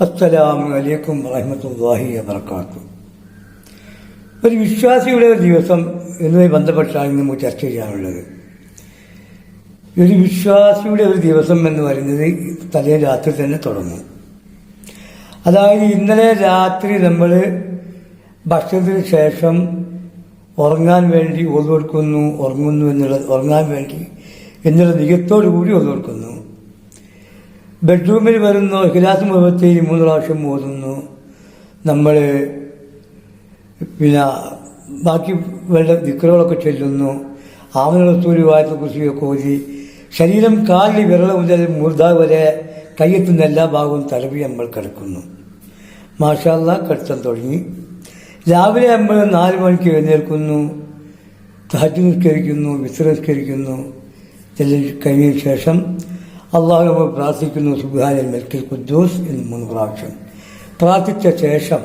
അസ്സലാമു അലൈക്കും വറഹ്മത്തുള്ളാഹി വബർക്കാത്തു ഒരു വിശ്വാസിയുടെ ഒരു ദിവസം എന്നുമായി ബന്ധപ്പെട്ടാണ് ഇന്ന് നമുക്ക് ചർച്ച ചെയ്യാനുള്ളത്. ഒരു വിശ്വാസിയുടെ ഒരു ദിവസം എന്ന് പറയുന്നത് തലേ രാത്രി തന്നെ തുടങ്ങും. അതായത് ഇന്നലെ രാത്രി നമ്മൾ ഭക്ഷണത്തിന് ശേഷം ഉറങ്ങാൻ വേണ്ടി ഒതുകൊടുക്കുന്നു ഉറങ്ങുന്നു എന്നുള്ള ഉറങ്ങാൻ വേണ്ടി എന്നുള്ള നിയത്തോടു കൂടി ഒതുകൊടുക്കുന്നു ബെഡ്റൂമിൽ വരുന്നു ഇഖിലാസ് മുഖത്തേക്ക് മൂന്ന് പ്രാവശ്യം ഓതുന്നു നമ്മൾ പിന്നെ ബാക്കി വെള്ളം ദിക്കറുകളൊക്കെ ചെല്ലുന്നു ആമനത്തൂരി വായത്തെ കുറിച്ചൊക്കെ ഓതി ശരീരം കാലിൽ വിരള മുതൽ മുർദാ വരെ കയ്യെത്തുന്ന എല്ലാ ഭാഗവും തലവി നമ്മൾ കിടക്കുന്നു മാഷാല്ല കടുത്തം തുടങ്ങി രാവിലെ നമ്മൾ നാല് മണിക്ക് എഴുന്നേൽക്കുന്നു തഹജ് നിസ്കരിക്കുന്നു വിശ്രമിസ്കരിക്കുന്നു ചെല്ലി കഴിഞ്ഞതിന് ശേഷം അള്ളാഹു നമ്മൾ പ്രാർത്ഥിക്കുന്നു സുബാനൽ മെൽക്കിൽ കുദ്ദൂസ് എന്ന് മൂന്ന് പ്രാവശ്യം. പ്രാർത്ഥിച്ച ശേഷം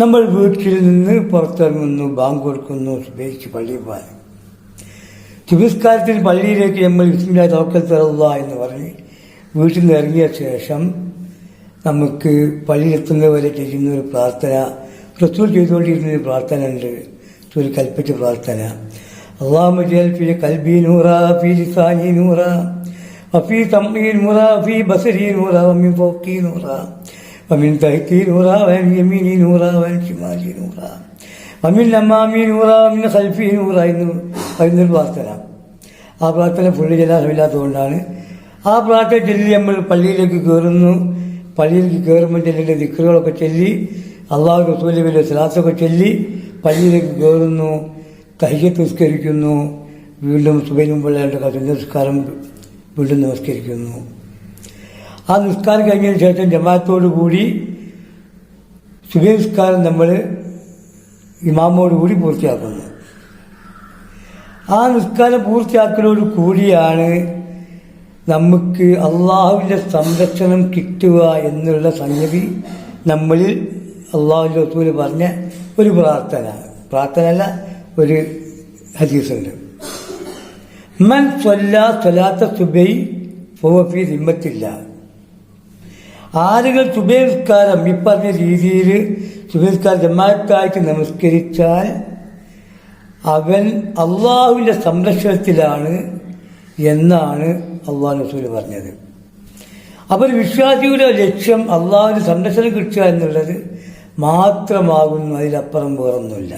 നമ്മൾ വീട്ടിൽ നിന്ന് പുറത്തിറങ്ങുന്നു ബാങ്ക് കൊടുക്കുന്നു സുബേച്ച് പള്ളിയിൽ പോകാൻ. സുബിസ്കാരത്തിൽ പള്ളിയിലേക്ക് നമ്മൾ വിസ്മില്ല തോക്കൽ തറല്ല എന്ന് പറഞ്ഞ് വീട്ടിൽ നിന്ന് ഇറങ്ങിയ ശേഷം നമുക്ക് പള്ളിയിലെത്തുന്നവരെ ചെയ്യുന്ന ഒരു പ്രാർത്ഥന റസൂൽ ചെയ്തുകൊണ്ടിരുന്ന ഒരു പ്രാർത്ഥന ഉണ്ട്. റസൂൽ കൽപ്പിച്ച പ്രാർത്ഥന. അള്ളാഹു ജൽ ഫി കൽബി നൂറ പി ലിസാനി നൂറ. وفي سمعي نورا وفي بصري نورا ومن فوقي نورا ومن تحتي نورا وعن يميني نورا وعن شمالي نورا ومن أمامي نورا ومن خلفي نورا എന്ന് പറയുന്നൊരു പ്രാർത്ഥന ആ പ്രാർത്ഥന ഫുള്ള് ജലാസമില്ലാത്തതുകൊണ്ടാണ് ആ പ്രാർത്ഥന ചൊല്ലി നമ്മൾ പള്ളിയിലേക്ക് കയറുന്നു പള്ളിയിലേക്ക് കയറുമ്പോൾ ചെല്ലേണ്ട ദിക്കറുകളൊക്കെ ചൊല്ലി അള്ളാഹു റസൂലി വലിയ സലാത്തൊക്കെ ചൊല്ലി പള്ളിയിലേക്ക് കയറുന്നു കയ്യത്ത് നിസ്കരിക്കുന്നു വീണ്ടും സുബൈനും പിള്ളേരുടെ നിസ്കാരം വീണ്ടും നമസ്കരിക്കുന്നു. ആ നിസ്കാരം കഴിഞ്ഞതിന് ശേഷം ജമാഅത്തോടു കൂടി സുബൈ നിസ്കാരം നമ്മൾ ഇമാമോട് കൂടി പൂർത്തിയാക്കുന്നു. ആ നിസ്കാരം പൂർത്തിയാക്കലോട് കൂടിയാണ് നമുക്ക് അള്ളാഹുവിന്റെ സംരക്ഷണം കിട്ടുക എന്നുള്ള സംഗതി നമ്മളിൽ അള്ളാഹുവിന്റെ റസൂൽ പറഞ്ഞ ഒരു പ്രാർത്ഥന. പ്രാർത്ഥനയല്ല ഒരു ഹദീസുണ്ട്. മൻ സ്വല്ല സുബൈ ഫോഫി ദിമ്മത്തില്ല ആളുകൾ സുബേസ്കാരം ഈ പറഞ്ഞ രീതിയിൽ സുബേസ്കാരം ജമാഅത്തായിട്ട് നമസ്കരിച്ചാൽ അവൻ അള്ളാഹുവിന്റെ സംരക്ഷണത്തിലാണ് എന്നാണ് അള്ളാഹു റസൂൽ പറഞ്ഞത്. അപ്പോൾ ഒരു വിശ്വാസിയുടെ ലക്ഷ്യം അള്ളാഹുവിന്റെ സംരക്ഷണം കിട്ടുക എന്നുള്ളത് മാത്രമാകുന്നു അതിലപ്പുറം വേറൊന്നുമില്ല.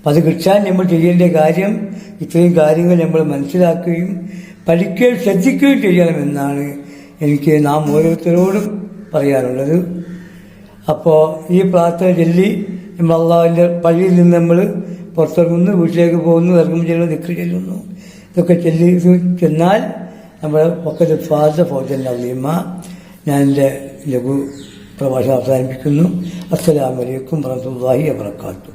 അപ്പം അത് കിട്ടാൻ നമ്മൾ ചെയ്യേണ്ട കാര്യം ഇത്രയും കാര്യങ്ങൾ നമ്മൾ മനസ്സിലാക്കുകയും പഠിക്കുകയും ശ്രദ്ധിക്കുകയും ചെയ്യണമെന്നാണ് എനിക്ക് നാം ഓരോരുത്തരോടും പറയാനുള്ളത് അപ്പോൾ ഈ പ്രാർത്ഥന ചൊല്ലി നമ്മൾ അള്ളാഹുവിന്റെ പള്ളിയിൽ നിന്ന് നമ്മൾ പുറത്തിറങ്ങുന്നു വീട്ടിലേക്ക് പോകുന്നു ഇറങ്ങുമ്പോൾ ചെല്ലുന്നു ദിക്കറി ചെല്ലുന്നു. ഇതൊക്കെ ചെല്ലി ചെന്നാൽ നമ്മൾ ഒക്കെ ഫാദ ഫോജൻ അള്ളീമ ഞാൻ എന്റെ ലഘു പ്രഭാഷണം അവസാനിപ്പിക്കുന്നു. അസ്സലാമലൈക്കും വറഹമുല്ലാഹി വാബർക്കാത്തു